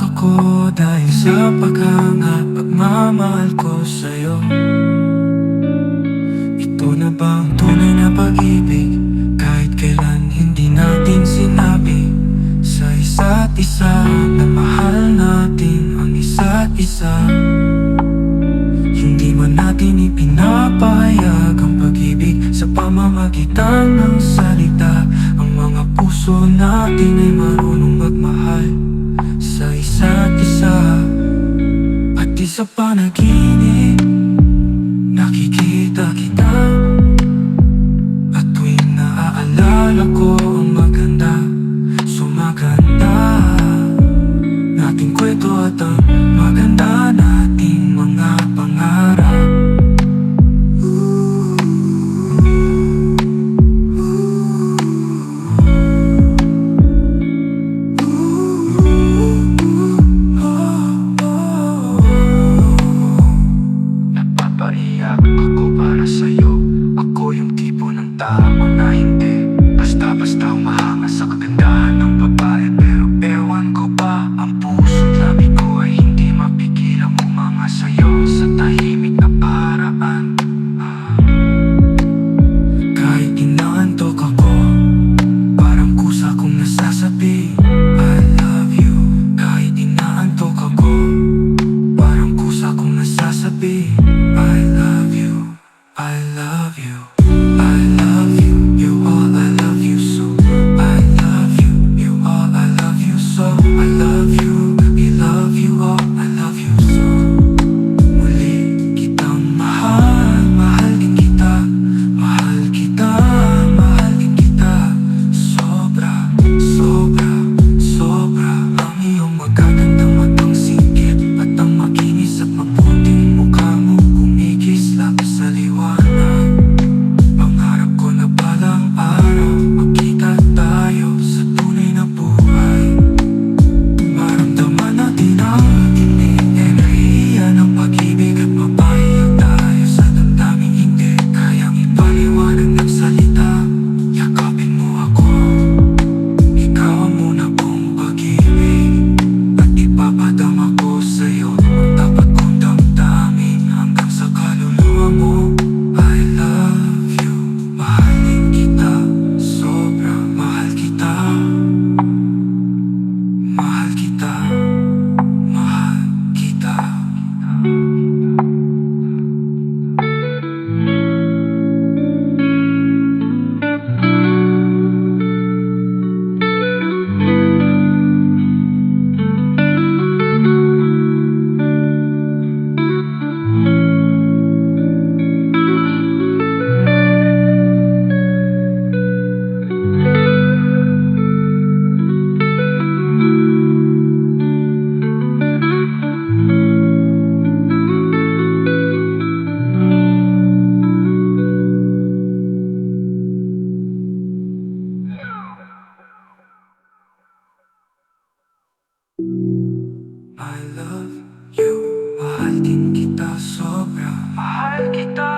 ako dahil sa paghanga Pagmamahal ko sa'yo. Ito na ba ang tunay na pag-ibig? Kahit kailan hindi natin sinabi. Sa isa't isa na mahal natin ang isa't isa. Hindi man natin ipinapahayag ang pag-ibig Sa pamamagitan ng salita. Ang mga puso natin ay marunong magmahal Sa isa't isa Pati sa panaginip Nakikita kita. At tuwing naaalala ko ang maganda Sumaganda. Nating kwento at ang maganda nating Napapaiyak ako para sa'yo. Ako yung tipo ng tao na hindi I love you. I love I love you. Mahal din kita sobra Mahal kita